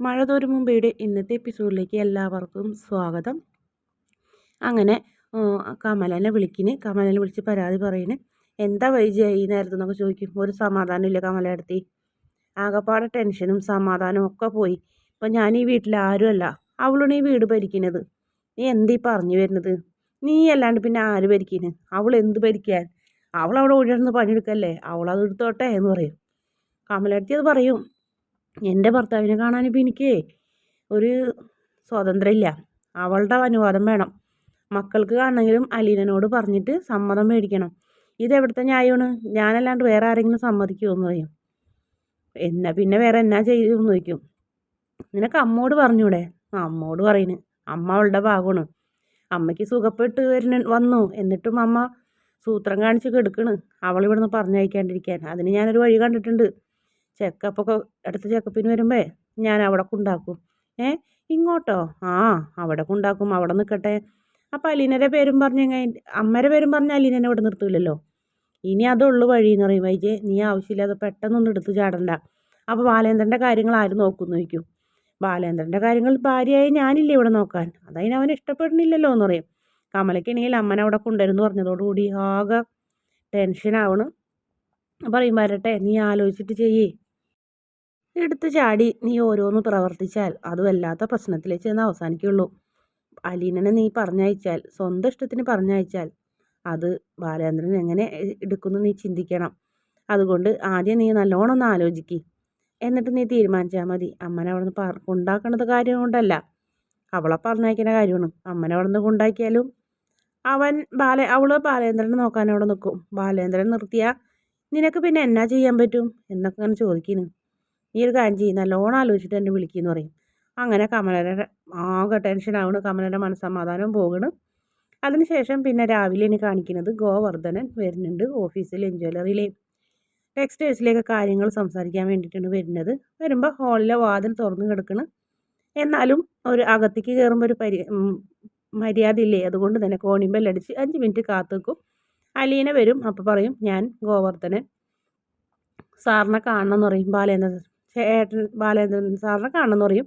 മഴ തോരും ഇന്നത്തെ എപ്പിസോഡിലേക്ക് എല്ലാവർക്കും സ്വാഗതം. അങ്ങനെ കമലനെ വിളിക്കിന് കമലനെ വിളിച്ച് പരാതി പറയുന്നു എന്താ വൈജയായി നേരത്തെ എന്നൊക്കെ ചോദിക്കും. ഒരു സമാധാനമില്ല കമല എടുത്തി ആകപ്പാടെ ടെൻഷനും സമാധാനവും ഒക്കെ പോയി. ഇപ്പം ഞാൻ ഈ വീട്ടിൽ ആരുമല്ല. അവളാണ് ഈ വീട് ഭരിക്കുന്നത് നീ എന്തീ പറഞ്ഞു വരുന്നത്? നീ അല്ലാണ്ട് പിന്നെ ആര് ഭരിക്കുന്നു അവൾ എന്ത് ഭരിക്കാൻ? അവൾ അവിടെ ഒഴിർന്ന് പണിയെടുക്കല്ലേ? അവളത് എടുത്തോട്ടെ എന്ന് പറയും. കമലടുത്തി അത് പറയും. എന്റെ ഭർത്താവിനെ കാണാനിപ്പോൾ എനിക്ക് ഒരു സ്വാതന്ത്ര്യമില്ല. അവളുടെ അനുവാദം വേണം. മക്കൾക്ക് കാണണമെങ്കിലും അലീനനോട് പറഞ്ഞിട്ട് സമ്മതം മേടിക്കണം. ഇതെവിടുത്തെ ന്യായമാണ്? ഞാനല്ലാണ്ട് വേറെ ആരെങ്കിലും സമ്മതിക്കുമോ എന്ന് പറയും. എന്നാ പിന്നെ വേറെ എന്നാ ചെയ്തു ചോദിക്കും. നിനക്ക് അമ്മോട് പറഞ്ഞൂടെ? അമ്മോട് പറയുന്നു അമ്മ അവളുടെ ഭാഗമാണ്. അമ്മയ്ക്ക് സുഖപ്പെട്ട് വരുന്ന വന്നു. എന്നിട്ടും അമ്മ സൂത്രം കാണിച്ച് കെടുക്കണ്. അവളിവിടുന്ന് പറഞ്ഞയക്കാണ്ടിരിക്കാൻ. അതിന് ഞാനൊരു വഴി കണ്ടിട്ടുണ്ട്. ചെക്കപ്പൊക്കെ അടുത്ത ചെക്കപ്പിന് വരുമ്പോൾ ഞാൻ അവിടെ കൊണ്ടാക്കും ഏ ഇങ്ങോട്ടോ? ആ അവിടെ കൊണ്ടാക്കും അവിടെ നിൽക്കട്ടെ അപ്പം അലീനയുടെ പേരും പറഞ്ഞ് അമ്മയുടെ പേരും പറഞ്ഞ് അലീനനെ ഇവിടെ നിർത്തില്ലല്ലോ ഇനി അതുള്ളു വഴി എന്ന് പറയും. വൈജെ നീ ആവശ്യമില്ലാതെ പെട്ടെന്നൊന്നും എടുത്ത് ചാടണ്ട. അപ്പോൾ ബാലേന്ദ്രന്റെ കാര്യങ്ങൾ ആരും നോക്കും ചോദിക്കും. ബാലേന്ദ്രന്റെ കാര്യങ്ങൾ ഭാര്യയായി ഞാനില്ല ഇവിടെ നോക്കാൻ. അതതിന് അവൻ ഇഷ്ടപ്പെടുന്നില്ലല്ലോ എന്ന് പറയും. കമലയ്ക്കാണെങ്കിൽ അമ്മനെ അവിടെ കൊണ്ടുവരുമെന്ന് പറഞ്ഞതോടുകൂടി ആകെ ടെൻഷനാവണം പറയും വരട്ടെ നീ ആലോചിച്ചിട്ട് ചെയ്യേ. എടുത്ത് ചാടി നീ ഓരോന്ന് പ്രവർത്തിച്ചാൽ അത് വല്ലാത്ത പ്രശ്നത്തിൽ ചെന്ന് അവസാനിക്കുള്ളൂ. അലീനനെ നീ പറഞ്ഞയച്ചാൽ സ്വന്തം ഇഷ്ടത്തിന് പറഞ്ഞയച്ചാൽ അത് ബാലേന്ദ്രൻ എങ്ങനെ എടുക്കുന്നു നീ ചിന്തിക്കണം. അതുകൊണ്ട് ആദ്യം നീ നല്ലോണം ഒന്ന് ആലോചിക്ക്. എന്നിട്ട് നീ തീരുമാനിച്ചാൽ മതി. അമ്മനെ അവിടെ നിന്ന് കൊണ്ടാക്കണത് കാര്യം കൊണ്ടല്ല. അവളെ പറഞ്ഞയക്കുന്ന കാര്യമാണ്. അമ്മനെ അവിടെ നിന്ന് കൊണ്ടാക്കിയാലും അവൻ ബാല അവൾ ബാലേന്ദ്രനെ നോക്കാൻ അവിടെ നിൽക്കും ബാലേന്ദ്രൻ നിർത്തിയാൽ നിനക്ക് പിന്നെ എന്നാ ചെയ്യാൻ പറ്റും? എന്നൊക്കെ അങ്ങനെ ചോദിക്കുന്നു നീ ഒരു കാര്യം ചെയ്യും നല്ലോണം ആലോചിച്ചിട്ട് എന്നെ വിളിക്കുമെന്ന് പറയും. അങ്ങനെ കമലയുടെ ആകെ ടെൻഷനാവണം കമലയുടെ മനസ്സമാധാനം പോകണം. അതിനുശേഷം പിന്നെ രാവിലെ എനിക്ക് കാണിക്കുന്നത് ഗോവർദ്ധനൻ വരുന്നുണ്ട് ഓഫീസിൽ ജ്വല്ലറിയിലെയും ടെക്സ്റ്റൈൽസിലേക്ക് കാര്യങ്ങൾ സംസാരിക്കാൻ വേണ്ടിയിട്ടാണ് വരുന്നത്. വരുമ്പോൾ ഹാളിലെ വാതിൽ തുറന്ന് കിടക്കണം. എന്നാലും ഒരു അകത്തേക്ക് കയറുമ്പോൾ ഒരു പരി മര്യാദ ഇല്ലേ? അതുകൊണ്ട് തന്നെ കോണിമ്പല്ലടിച്ച് അഞ്ച് മിനിറ്റ് കാത്തു നിൽക്കും അലീന വരും അപ്പോൾ പറയും ഞാൻ ഗോവർദ്ധനൻ. സാറിനെ കാണണം എന്ന് പറയും ബാലേന്ദ്രൻ. ഏട്ടൻ ബാലേന്ദ്രൻ സാറിനെ കാണണം എന്ന് പറയും.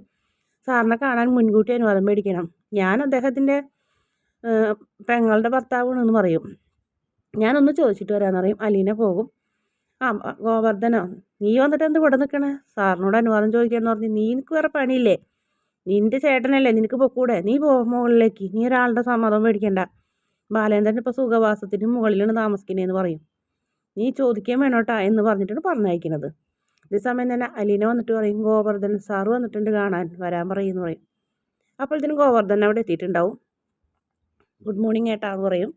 സാറിനെ കാണാൻ മുൻകൂട്ടി അനുവാദം മേടിക്കണം. ഞാൻ അദ്ദേഹത്തിന്റെ പെങ്ങളുടെ ഭർത്താവാണെന്ന് പറയും. ഞാനൊന്ന് ചോദിച്ചിട്ട് വരാമെന്ന് പറയും. അലീന പോകും. ആ ഗോവർദ്ധനോ നീ വന്നിട്ട് എന്ത് ഇവിടെ നിൽക്കണേ? സാറിനോട് അനുവാദം ചോദിക്കാന്ന് പറഞ്ഞ് നീ എനിക്ക് വേറെ പണിയില്ലേ? നിന്റെ ചേട്ടനല്ലേ നിനക്ക് പൊക്കൂടെ? നീ പോ മുകളിലേക്ക് നീ ഒരാളുടെ സമ്മതം മേടിക്കണ്ട. ബാലേന്ദ്രൻ ഇപ്പോൾ സുഖവാസത്തിന് മുകളിലാണ് താമസിക്കുന്നതെന്ന് പറയും. നീ ചോദിക്കാൻ വേണോട്ടാ എന്ന് പറഞ്ഞിട്ടാണ് പറഞ്ഞയക്കുന്നത്. സമയം തന്നെ അലീന വന്നിട്ട് പറയും ഗോവർദ്ധൻ സാറ് വന്നിട്ടുണ്ട് കാണാൻ വരാൻ പറയുമെന്ന് പറയും. അപ്പോഴത്തേനും ഗോവർദ്ധൻ അവിടെ എത്തിയിട്ടുണ്ടാവും. ഗുഡ് മോർണിംഗ് ഏട്ടാ എന്ന് പറയും.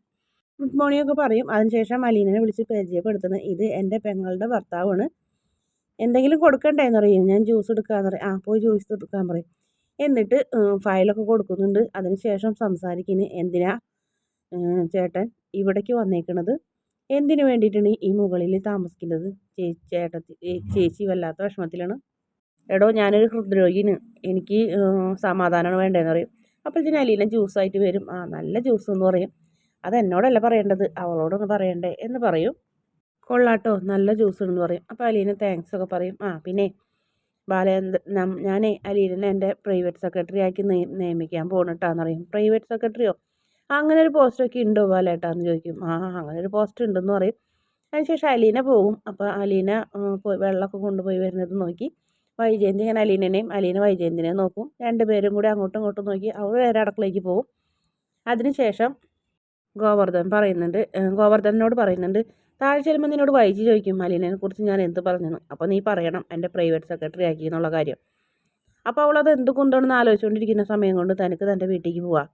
ഗുഡ് മോർണിംഗ് ഒക്കെ പറയും. അതിനുശേഷം അലീനനെ വിളിച്ച് പരിചയപ്പെടുത്തുന്നത് ഇത് എന്റെ പെങ്ങളുടെ ഭർത്താവാണ്. എന്തെങ്കിലും കൊടുക്കണ്ടേന്ന് പറയും. ഞാൻ ജ്യൂസ് എടുക്കാന്ന് പറയും. ആ പോയി ജ്യൂസ് എടുക്കാൻ പറയും. എന്നിട്ട് ഫയലൊക്കെ കൊടുക്കുന്നുണ്ട്. അതിനുശേഷം സംസാരിക്കുന്നത് എന്തിനാ ചേട്ടൻ ഇവിടേക്ക് വന്നേക്കണത്? എന്തിനു വേണ്ടിയിട്ടാണ് ഈ മുകളിൽ താമസിക്കുന്നത്? ചേച്ചി ചേട്ടത്തി ചേച്ചി വല്ലാത്ത വിഷമത്തിലാണ്. എടോ ഞാനൊരു ഹൃദ്രോഗിന് എനിക്ക് സമാധാനമാണ് വേണ്ടതെന്ന് പറയും. അപ്പോഴത്തേനും അലീന ജ്യൂസായിട്ട് വരും. ആ നല്ല ജ്യൂസ് എന്ന് പറയും. അതെന്നോടല്ല പറയേണ്ടത്. അവളോടൊന്ന് പറയണ്ടേ എന്ന് പറയും. കൊള്ളാട്ടോ നല്ല ജ്യൂസ് എന്ന് പറയും. അപ്പോൾ അലീന താങ്ക്സ് ഒക്കെ പറയും. ആ പിന്നെ ബാലേന്ദ്ര ഞാനേ അലീനെ എന്റെ പ്രൈവറ്റ് സെക്രട്ടറി ആക്കി നിയമിക്കാൻ പോകണിട്ടാന്ന് പറയും. പ്രൈവറ്റ് സെക്രട്ടറിയോ അങ്ങനെ ഒരു പോസ്റ്റൊക്കെ ഉണ്ടോ ബാലേട്ടാന്ന് ചോദിക്കും. ആ അങ്ങനെ ഒരു പോസ്റ്റ് ഉണ്ടെന്ന് പറയും. അതിനുശേഷം അലീന പോകും. അപ്പോൾ അലീന വെള്ളമൊക്കെ കൊണ്ടുപോയി വരുന്നത് നോക്കി. വൈജയന്തി ഇങ്ങനെ അലീനനെയും അലീന വൈജയന്തിനെയും നോക്കും. രണ്ടുപേരും കൂടി അങ്ങോട്ടും ഇങ്ങോട്ടും നോക്കി അവർ വേറെ അടക്കളയ്ക്ക് പോകും. അതിനുശേഷം ഗോവർദ്ധൻ പറയുന്നുണ്ട് ഗോവർദ്ധനോട് പറയുന്നുണ്ട് താഴെ ചെല്ലുമ്പോൾ നിന്നോട് വൈജി ചോദിക്കും. അലീനനെ കുറിച്ച് ഞാൻ എന്ത് പറഞ്ഞു അപ്പോൾ നീ പറയണം എന്റെ പ്രൈവറ്റ് സെക്രട്ടറി ആക്കി എന്നുള്ള കാര്യം. അപ്പോൾ അവളത് എന്ത് കൊണ്ടാണെന്ന് ആലോചിച്ചുകൊണ്ടിരിക്കുന്ന സമയം കൊണ്ട് തനിക്ക് തന്റെ വീട്ടിലേക്ക് പോവാം.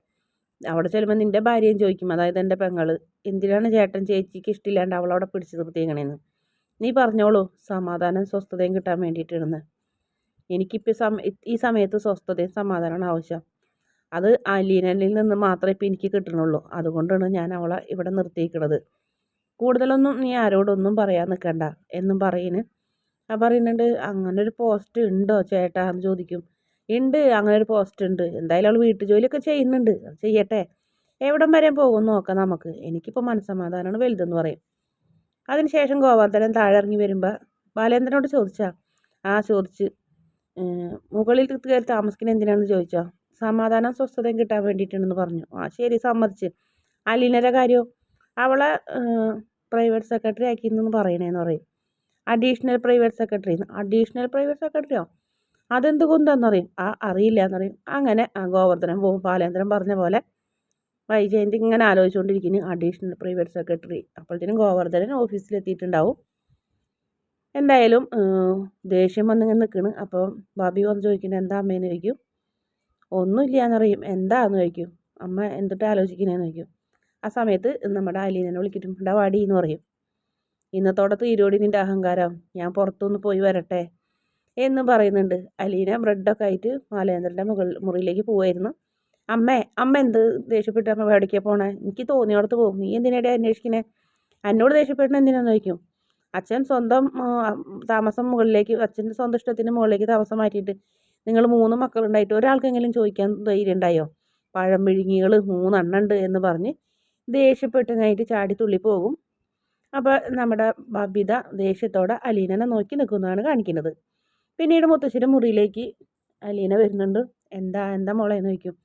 അവിടെ ചെല്ലുമ്പോൾ നിന്റെ ഭാര്യയും ചോദിക്കും അതായത് എന്റെ പെങ്ങൾ എന്തിനാണ് ചേട്ടൻ ചേച്ചിക്ക് ഇഷ്ടമില്ലാണ്ട് അവളവിടെ പിടിച്ചു നിർത്തിയേക്കണേന്ന് നീ പറഞ്ഞോളൂ സമാധാനം സ്വസ്ഥതയും കിട്ടാൻ വേണ്ടിയിട്ടാണ് എനിക്കിപ്പോൾ സമ ഈ സമയത്ത് സ്വസ്ഥതയും സമാധാനമാണ് ആവശ്യം. അത് അലീനലിൽ നിന്ന് മാത്രമേ ഇപ്പോൾ എനിക്ക് കിട്ടണുള്ളൂ. അതുകൊണ്ടാണ് ഞാൻ അവളെ ഇവിടെ നിർത്തിയിരിക്കണത്. കൂടുതലൊന്നും നീ ആരോടൊന്നും പറയാൻ നിൽക്കണ്ട എന്നും പറയുന്നു ആ പറയുന്നുണ്ട്. അങ്ങനെ ഒരു പോസ്റ്റ് ഉണ്ടോ ചേട്ടാ? എന്ന് ചോദിക്കും. ഉണ്ട് അങ്ങനെ ഒരു പോസ്റ്റ് ഉണ്ട്. എന്തായാലും അവൾ വീട്ടു ജോലിയൊക്കെ ചെയ്യുന്നുണ്ട്. ചെയ്യട്ടെ. എവിടം വരെ പോകും നോക്കാം നമുക്ക്. എനിക്കിപ്പോൾ മനസ്സമാധാനമാണ് വലുതെന്ന് പറയും. അതിനുശേഷം ഗോവർദ്ധനൻ താഴെ ഇറങ്ങി വരുമ്പോൾ ബാലേന്ദ്രനോട് ചോദിച്ചാ ആ ചോദിച്ച്. മുകളിൽ കയറി താമസിക്കുന്നത് എന്തിനാണെന്ന് ചോദിച്ചോ? സമാധാനം സ്വസ്ഥതയും കിട്ടാൻ വേണ്ടിയിട്ടുണ്ടെന്ന് പറഞ്ഞു. ആ ശരി സമ്മതിച്ച്. അലീനയുടെ കാര്യവും അവളെ പ്രൈവറ്റ് സെക്രട്ടറി ആക്കിയെന്ന് പറയണേന്ന് പറയും. Additional private secretary additional private സെക്രട്ടറിയോ അതെന്ത് കുന്താന്നറിയും ആ അറിയില്ല എന്നറിയും അങ്ങനെ ആ ഗോവർദ്ധനം പോകും പറഞ്ഞ പോലെ വൈജയന്തി ഇങ്ങനെ ആലോചിച്ചുകൊണ്ടിരിക്കുന്നു അഡീഷണൽ പ്രൈവറ്റ് സെക്രട്ടറി അപ്പോഴത്തേനും ഗോവർദ്ധനൻ ഓഫീസിലെത്തിയിട്ടുണ്ടാവും. എന്തായാലും ദേഷ്യം വന്നിങ്ങനെ നിൽക്കണ്. അപ്പോൾ ബാബി വന്ന് ചോദിക്കുന്നത് എന്താ അമ്മേന്ന്? ചോദിക്കും. ഒന്നുമില്ല എന്നറിയും എന്താന്ന്? ചോദിക്കും. അമ്മ എന്തിട്ട് ആലോചിക്കണേന്ന് ചോദിക്കും. ആ സമയത്ത് നമ്മുടെ അലീനെ വിളിക്കിട്ടും. അടിയെന്ന് പറയും. ഇന്നത്തോടെ തീരോടി നിന്റെ അഹങ്കാരം? ഞാൻ പുറത്തുനിന്ന് പോയി വരട്ടെ. എന്ന് പറയുന്നുണ്ട്. അലീന ബ്രെഡൊക്കെ ആയിട്ട് മാലേന്ദ്രന്റെ മുകൾ മുറിയിലേക്ക് പോവായിരുന്നു. അമ്മേ അമ്മ എന്ത് ദേഷ്യപ്പെട്ട് അമ്മ എവിടേക്കാണ് പോണേ? എനിക്ക് തോന്നിയോടത്ത് പോകും. നീ എന്തിനാടെ അന്വേഷിക്കണേ? എന്നോട് ദേഷ്യപ്പെട്ടെന്ന് എന്തിനാന്ന് ചോദിക്കും. അച്ഛൻ സ്വന്തം താമസം മുകളിലേക്ക് അച്ഛന്റെ സ്വന്തം ഇഷ്ടത്തിന് മുകളിലേക്ക് താമസം മാറ്റിയിട്ട് നിങ്ങൾ മൂന്ന് മക്കളുണ്ടായിട്ട് ഒരാൾക്കെങ്കിലും ചോദിക്കാൻ ധൈര്യം ഉണ്ടായോ? പഴം വിഴുങ്ങികൾ മൂന്നെണ്ണുണ്ട് എന്ന് പറഞ്ഞ് ദേഷ്യപ്പെട്ടതിനായിട്ട് ചാടി തുള്ളി പോകും അപ്പോൾ നമ്മുടെ ബബിത ദേഷ്യത്തോടെ അലീനനെ നോക്കി നിൽക്കുന്നതാണ് കാണിക്കുന്നത്. പിന്നീട് മുത്തശ്ശിയുടെ മുറിയിലേക്ക് അലീന വരുന്നുണ്ട്. എന്താ എന്താ മോളെ? എന്ന് ചോദിക്കും.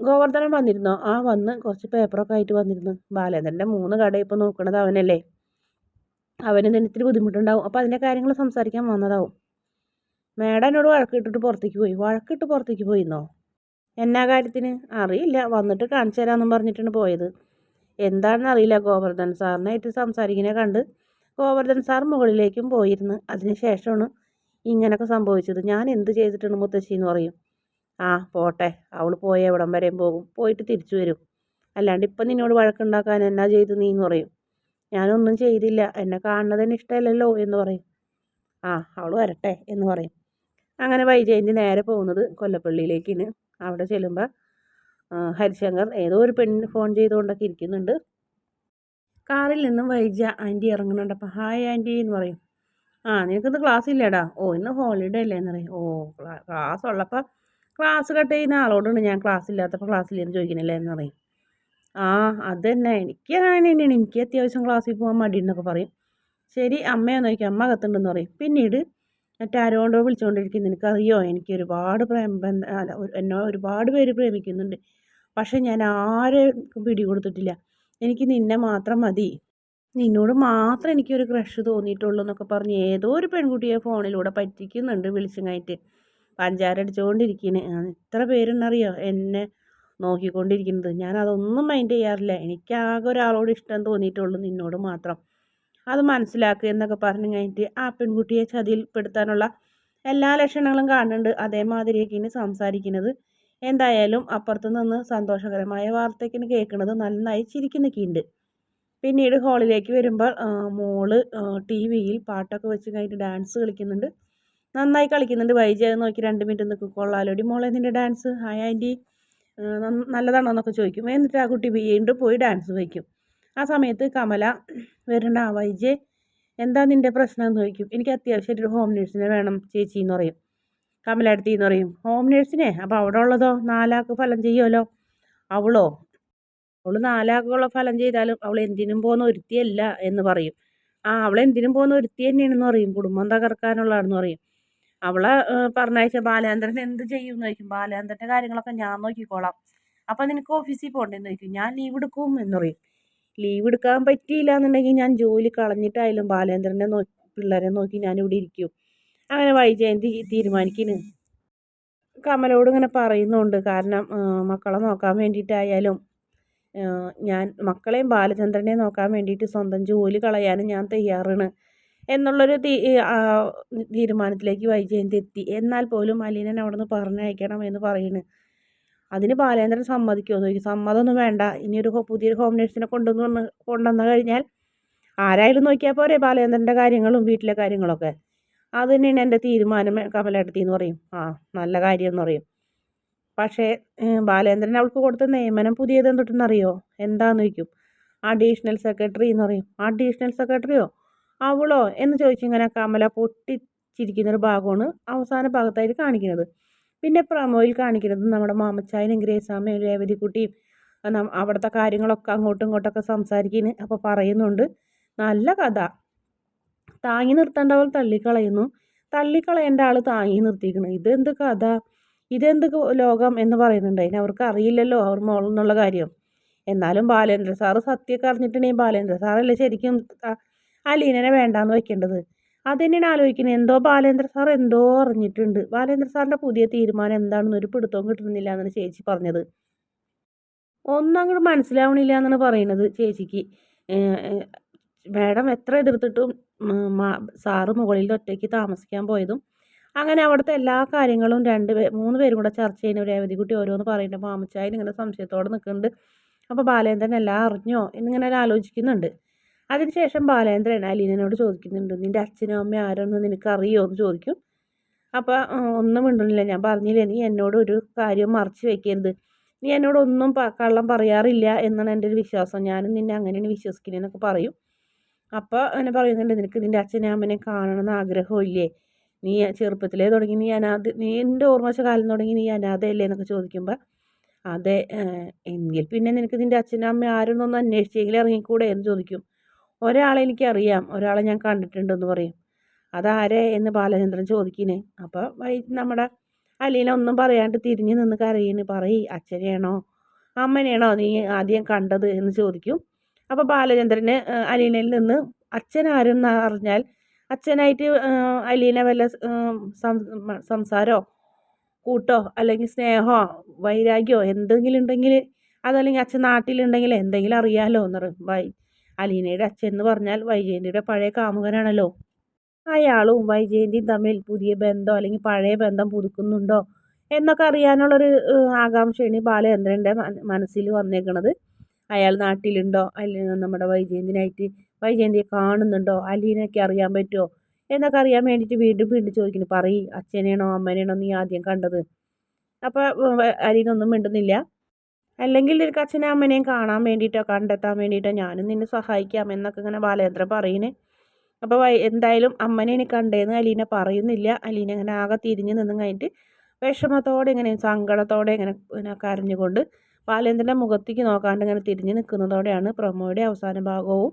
ഗോവർദ്ധനം വന്നിരുന്നോ? ആ വന്ന്. കുറച്ച് പേപ്പറൊക്കെ ആയിട്ട് വന്നിരുന്നു. ബാലേന്ദ്രന്റെ മൂന്ന് കട ഇപ്പോൾ നോക്കണത് അവനല്ലേ. അവന് ഇത്തിരി ബുദ്ധിമുട്ടുണ്ടാവും. അപ്പോൾ അതിന്റെ കാര്യങ്ങൾ സംസാരിക്കാൻ വന്നതാവും. മേഡം എന്നോട് വഴക്കിട്ടിട്ട് പുറത്തേക്ക് പോയി. വഴക്കിട്ട് പുറത്തേക്ക് പോയിന്നോ എന്നാ കാര്യത്തിന്? അറിയില്ല. വന്നിട്ട് കാണിച്ചു തരാമെന്നും പറഞ്ഞിട്ടാണ് പോയത്. എന്താണെന്ന് അറിയില്ല. ഗോവർദ്ധൻ സാറിനായിട്ട് സംസാരിക്കുന്നതിനെ കണ്ട് ഗോവർദ്ധൻ സാർ മുകളിലേക്കും പോയിരുന്നു. അതിന് ശേഷമാണ് ഇങ്ങനെയൊക്കെ സംഭവിച്ചത്. ഞാൻ എന്ത് ചെയ്തിട്ടുണ്ട് മുത്തശ്ശി എന്ന് പറയും? ആ പോട്ടെ. അവൾ പോയ എവിടം വരെയും പോകും. പോയിട്ട് തിരിച്ചു വരും. അല്ലാണ്ട് ഇപ്പം നിന്നോട് വഴക്കുണ്ടാക്കാൻ എന്നാ ചെയ്തു നീ? എന്ന് പറയും. ഞാനൊന്നും ചെയ്തില്ല. എന്നെ കാണുന്നതിന് ഇഷ്ടമല്ലല്ലോ എന്ന് പറയും. ആ അവൾ വരട്ടെ എന്ന് പറയും. അങ്ങനെ വൈജയന്റെ നേരെ പോകുന്നത് കൊല്ലപ്പള്ളിയിലേക്കാണ് അവിടെ ചെല്ലുമ്പോൾ ഹരിശങ്കർ ഏതോ ഒരു പെണ്ണിന് ഫോൺ ചെയ്തുകൊണ്ടൊക്കെ ഇരിക്കുന്നുണ്ട്. കാറിൽ നിന്നും വൈജ ആന്റി ഇറങ്ങുന്നുണ്ട് അപ്പം ഹായ് ആന്റി എന്ന് പറയും. ആ നിനക്കിന്ന് ക്ലാസ് ഇല്ലേടാ? ഓ ഇന്ന് ഹോളിഡേ അല്ലേ എന്നറിയ ഓ ക്ലാസ് ഉള്ളപ്പോൾ ക്ലാസ് കട്ട് ചെയ്യുന്ന ആളോടാണ് ഞാൻ ക്ലാസ് ഇല്ലാത്തപ്പോൾ ക്ലാസ്സില്ലെന്ന് ചോദിക്കണില്ലേ എന്ന് പറയും. ആ അത് തന്നെ എനിക്ക് അങ്ങനെ തന്നെയാണ് എനിക്ക് അത്യാവശ്യം ക്ലാസ്സിൽ പോകാൻ മടിയെന്നൊക്കെ പറയും. ശരി അമ്മയെന്ന് നോക്കി അമ്മ കത്തുണ്ടെന്ന് പറയും. പിന്നീട് മറ്റാരോണ്ടോ വിളിച്ചുകൊണ്ടിരിക്കും നിനക്കറിയോ? എനിക്ക് ഒരുപാട് പ്രേമ അല്ല എന്നോ ഒരുപാട് പേര് പ്രേമിക്കുന്നുണ്ട്. പക്ഷെ ഞാൻ ആരെയും പിടി കൊടുത്തിട്ടില്ല എനിക്ക് നിന്നെ മാത്രം മതി. നിന്നോട് മാത്രം എനിക്കൊരു ക്രഷ് തോന്നിയിട്ടുള്ളൂ എന്നൊക്കെ പറഞ്ഞ് ഏതോ ഒരു പെൺകുട്ടിയെ ഫോണിലൂടെ പറ്റിക്കുന്നുണ്ട് വിളിച്ചും കഴിഞ്ഞിട്ട് പഞ്ചാര അടിച്ചുകൊണ്ടിരിക്കുന്നത് എത്ര പേരുണ്ടറിയോ എന്നെ നോക്കിക്കൊണ്ടിരിക്കുന്നത്. ഞാൻ അതൊന്നും മൈൻഡ് ചെയ്യാറില്ല. എനിക്കാകെ ഒരാളോട് ഇഷ്ടം തോന്നിയിട്ടുള്ളൂ നിന്നോട് മാത്രം. അത് മനസ്സിലാക്കുക എന്നൊക്കെ പറഞ്ഞു കഴിഞ്ഞിട്ട് ആ പെൺകുട്ടിയെ ചതിയിൽപ്പെടുത്താനുള്ള എല്ലാ ലക്ഷണങ്ങളും കാണുന്നുണ്ട്. അതേമാതിരിയൊക്കെയാണ് സംസാരിക്കുന്നത്. എന്തായാലും അപ്പുറത്തു നിന്ന് സന്തോഷകരമായ വാർത്തയ്ക്കിന് കേൾക്കുന്നത് നന്നായി ചിരിക്കുന്നൊക്കെയുണ്ട് പിന്നീട് ഹാളിലേക്ക് വരുമ്പോൾ മോൾ ടി വിയിൽ പാട്ടൊക്കെ വെച്ച് കഴിഞ്ഞിട്ട് ഡാൻസ് കളിക്കുന്നുണ്ട്. നന്നായി കളിക്കുന്നുണ്ട്. വൈജി നോക്കി രണ്ട് മിനിറ്റ് നിൽക്കും. കൊള്ളാലോടി മോളെ നിന്റെ ഡാൻസ്. Hi aunty. നല്ലതാണോ എന്നൊക്കെ ചോദിക്കും. എന്നിട്ട് ആ കുട്ടി വീണ്ടും പോയി ഡാൻസ് വയ്ക്കും ആ സമയത്ത് കമല വരണ്ട ആ വൈജെ എന്താ നിന്റെ പ്രശ്നം എന്ന് ചോദിക്കും. എനിക്ക് അത്യാവശ്യമായിട്ടൊരു ഹോം നേഴ്സിനെ വേണം ചേച്ചി എന്ന് പറയും. കമല അടുത്ത് എന്ന് പറയും. ഹോം നേഴ്സിനെ? അപ്പോൾ അവിടെ ഉള്ളതോ? നാലാൾക്ക് ഫലം ചെയ്യുമല്ലോ? അവളോ? അവൾ നാലാക്കുള്ള ഫലം ചെയ്താലും അവൾ എന്തിനും പോകുന്ന ഒരുത്തിയല്ല എന്ന് പറയും. ആ അവൾ എന്തിനും പോകുന്ന ഒരുത്തി തന്നെയാണെന്ന് പറയും. കുടുംബം തകർക്കാനുള്ളതാണെന്ന് പറയും. അവളെ പറഞ്ഞയച്ച ബാലേന്ദ്രൻ എന്ത് ചെയ്യും എന്ന് ചോദിക്കും. ബാലാന്തരന്റെ കാര്യങ്ങളൊക്കെ ഞാൻ നോക്കിക്കോളാം. അപ്പം നിനക്ക് ഓഫീസിൽ പോകണ്ടെന്ന് ചോദിക്കും. ഞാൻ ലീവ് എടുക്കും എന്ന് പറയും. ലീവ് എടുക്കാൻ പറ്റിയില്ല എന്നുണ്ടെങ്കിൽ ഞാൻ ജോലി കളഞ്ഞിട്ടായാലും ബാലേന്ദ്രനെ നോ പിള്ളേരെ നോക്കി ഞാൻ ഇവിടെ ഇരിക്കും. അങ്ങനെ വൈജയന്തി തീരുമാനിക്കുന്നു കമലോട് ഇങ്ങനെ പറയുന്നുണ്ട്. കാരണം മക്കളെ നോക്കാൻ വേണ്ടിയിട്ടായാലും ഞാൻ മക്കളെയും ബാലചന്ദ്രനെയും നോക്കാൻ വേണ്ടിയിട്ട് സ്വന്തം ജോലി കളയാനും ഞാൻ തയ്യാറാണ് എന്നുള്ളൊരു തീരുമാനത്തിലേക്ക് വൈജയന്തി എത്തി. എന്നാൽ പോലും അലീനൻ അവിടെ നിന്ന് പറഞ്ഞയക്കണം എന്ന് പറയുന്നു അതിന് ബാലേന്ദ്രൻ സമ്മതിക്കുമോ എന്ന് ചോദിക്കും. സമ്മതമൊന്നും വേണ്ട. ഇനിയൊരു പുതിയൊരു ഹോം നേഴ്സിനെ കൊണ്ടുവന്ന് കൊണ്ടുവന്നു കഴിഞ്ഞാൽ ആരായാലും നോക്കിയാൽ പോരെ ബാലേന്ദ്രന്റെ കാര്യങ്ങളും വീട്ടിലെ കാര്യങ്ങളൊക്കെ. അത് തന്നെയാണ് എന്റെ തീരുമാനം കമലെടുത്തി എന്ന് പറയും. ആ നല്ല കാര്യം എന്ന് പറയും. പക്ഷേ ബാലേന്ദ്രൻ അവൾക്ക് കൊടുത്ത നിയമനം പുതിയത് എന്തൊട്ടെന്നറിയോ എന്താന്ന് ചോദിക്കും അഡീഷണൽ സെക്രട്ടറി എന്ന് പറയും. അഡീഷണൽ സെക്രട്ടറിയോ? അവളോ? എന്ന് ചോദിച്ചിങ്ങനെ കമല പൊട്ടിച്ചിരിക്കുന്നൊരു ഭാഗമാണ് അവസാന ഭാഗത്തായിട്ട് കാണിക്കുന്നത്. പിന്നെ പ്രമോയിൽ കാണിക്കുന്നത് നമ്മുടെ മാമച്ചായനും ഗ്രേസാമയും രേവതിക്കുട്ടിയും അവിടുത്തെ കാര്യങ്ങളൊക്കെ അങ്ങോട്ടും ഇങ്ങോട്ടൊക്കെ സംസാരിക്കുന്നു അപ്പോൾ പറയുന്നുണ്ട്. നല്ല കഥ. താങ്ങി നിർത്തേണ്ട അവൾ തള്ളിക്കളയുന്നു. തള്ളിക്കളയേണ്ട ആൾ താങ്ങി നിർത്തിയിരിക്കണം ഇതെന്ത് കഥ? ഇതെന്ത് ലോകം എന്ന് പറയുന്നുണ്ട്. അതിന് അവർക്ക് അറിയില്ലല്ലോ അവർ മോളെന്നുള്ള കാര്യം. എന്നാലും ബാലേന്ദ്ര സാറ് സത്യമൊക്കെ അറിഞ്ഞിട്ടുണ്ടെങ്കിൽ ബാലേന്ദ്ര സാറല്ലേ ശരിക്കും അലീനനെ വേണ്ടാന്ന് വെക്കേണ്ടത്. തന്നെയാണ് ആലോചിക്കുന്നത്. എന്തോ ബാലേന്ദ്ര സാർ എന്തോ അറിഞ്ഞിട്ടുണ്ട്. ബാലേന്ദ്ര സാറിന്റെ പുതിയ തീരുമാനം എന്താണെന്ന് ഒരു പിടുത്തവും കിട്ടുന്നില്ല എന്നാണ് ചേച്ചി പറഞ്ഞത്. ഒന്നും അങ്ങോട്ട് മനസ്സിലാവണില്ല എന്നാണ് പറയുന്നത് ചേച്ചിക്ക്. മാഡം എത്ര എതിർത്തിട്ടും സാറ് മുകളിൽ ഒറ്റയ്ക്ക് താമസിക്കാൻ പോയതും അങ്ങനെ അവിടുത്തെ എല്ലാ കാര്യങ്ങളും രണ്ട് മൂന്ന് പേരും കൂടെ ചർച്ച ചെയ്യുന്ന രേവതിക്കുട്ടി ഓരോന്ന് പറയുന്നുണ്ട് മാമച്ചായൻ ഇങ്ങനെ സംശയത്തോടെ നിൽക്കുന്നുണ്ട് അപ്പോൾ ബാലേന്ദ്രൻ എല്ലാം അറിഞ്ഞോ? എന്നിങ്ങനെ ആലോചിക്കുന്നുണ്ട്. അതിനുശേഷം ബാലേന്ദ്രൻ അലീനോട് ചോദിക്കുന്നുണ്ട് നിന്റെ അച്ഛനും അമ്മയും നിനക്ക് അറിയുമോ എന്ന് ചോദിക്കും. അപ്പോൾ ഒന്നും മിണ്ടുന്നില്ല. ഞാൻ പറഞ്ഞില്ലേ നീ എന്നോട് ഒരു കാര്യം മറച്ചു വെക്കരുത്. നീ എന്നോട് ഒന്നും കള്ളം പറയാറില്ല എന്നാണ് എന്റെ ഒരു വിശ്വാസം. ഞാനും നിന്നെ അങ്ങനെയാണ് വിശ്വസിക്കുന്നതെന്നൊക്കെ പറയും. അപ്പോൾ അങ്ങനെ പറയുന്നുണ്ട് നിനക്ക് നിന്റെ അച്ഛനെയും അമ്മനെ കാണണമെന്ന് ആഗ്രഹമില്ലേ നീ ചെറുപ്പത്തിലേ തുടങ്ങി നീ അനാഥ നീ എന്റെ ഓർമ്മശ കാലം തുടങ്ങി നീ അനാഥയല്ലേ എന്നൊക്കെ ചോദിക്കുമ്പോൾ അതെ എങ്കിൽ പിന്നെ നിനക്ക് നിന്റെ അച്ഛനും അമ്മയും ആരെന്നൊന്ന് അന്വേഷിച്ചെങ്കിലും ഇറങ്ങിക്കൂടെ? എന്ന് ചോദിക്കും. ഒരാളെ എനിക്കറിയാം. ഒരാളെ ഞാൻ കണ്ടിട്ടുണ്ടെന്ന് പറയും. അതാരെ? എന്ന് ബാലചന്ദ്രൻ ചോദിക്കിനെ. അപ്പോൾ വൈ നമ്മുടെ അലീന ഒന്നും പറയാണ്ട് തിരിഞ്ഞു നിന്ന് കരയിന്. പറയ് അച്ഛനെയാണോ? അമ്മനെയാണോ നീ ആദ്യം കണ്ടത്? എന്ന് ചോദിക്കും. അപ്പോൾ ബാലചന്ദ്രന് അലീനയിൽ നിന്ന് അച്ഛൻ ആരെന്ന് അറിഞ്ഞാൽ അച്ഛനായിട്ട് അലീനെ വല്ല സംസാരമോ കൂട്ടോ? അല്ലെങ്കിൽ സ്നേഹമോ വൈരാഗ്യമോ എന്തെങ്കിലും ഉണ്ടെങ്കിൽ അതല്ലെങ്കിൽ അച്ഛൻ നാട്ടിലുണ്ടെങ്കിൽ എന്തെങ്കിലും അറിയാമല്ലോ എന്ന് പറയും. വൈ അലീനയുടെ അച്ഛൻ എന്ന് പറഞ്ഞാൽ വൈജയന്തിയുടെ പഴയ കാമുകനാണല്ലോ. അയാളും വൈജയന്തിയും തമ്മിൽ പുതിയ ബന്ധം അല്ലെങ്കിൽ പഴയ ബന്ധം പുതുക്കുന്നുണ്ടോ എന്നൊക്കെ അറിയാനുള്ളൊരു ആകാംക്ഷയാണ് ബാലചന്ദ്രന്റെ മനസ്സിൽ വന്നേക്കണത്. അയാൾ നാട്ടിലുണ്ടോ? അല്ലെങ്കിൽ നമ്മുടെ വൈജയന്തിനായിട്ട് വൈജയന്തിയെ കാണുന്നുണ്ടോ? അലീനയ്ക്ക് അറിയാൻ പറ്റുമോ എന്നൊക്കെ അറിയാൻ വേണ്ടിയിട്ട് വീണ്ടും വീണ്ടും ചോദിക്കുന്നു. പറയ് അച്ഛനെയാണോ അമ്മനെയാണോ നീ ആദ്യം കണ്ടത്? അപ്പോൾ അലീനൊന്നും മിണ്ടുന്നില്ല. അല്ലെങ്കിൽ നിനക്ക് അച്ഛനെ അമ്മനെയും കാണാൻ വേണ്ടിയിട്ടോ കണ്ടെത്താൻ വേണ്ടിയിട്ടോ ഞാനും നിന്നെ സഹായിക്കാം എന്നൊക്കെ ഇങ്ങനെ ബാലേന്ദ്രൻ പറയുന്നേ. അപ്പോൾ വൈ എന്തായാലും അമ്മനെ കണ്ടേന്ന് അലീന പറയുന്നില്ല. അലീന ഇങ്ങനെ ആകെ തിരിഞ്ഞ് നിന്നും കഴിഞ്ഞിട്ട് വിഷമത്തോടെ ഇങ്ങനെ സങ്കടത്തോടെ ഇങ്ങനെ പിന്നെ കരഞ്ഞുകൊണ്ട് ബാലേന്ദ്രന്റെ മുഖത്തേക്ക് നോക്കാണ്ട് ഇങ്ങനെ തിരിഞ്ഞ് നിൽക്കുന്നതോടെയാണ് പ്രൊമോയുടെ അവസാന ഭാഗവും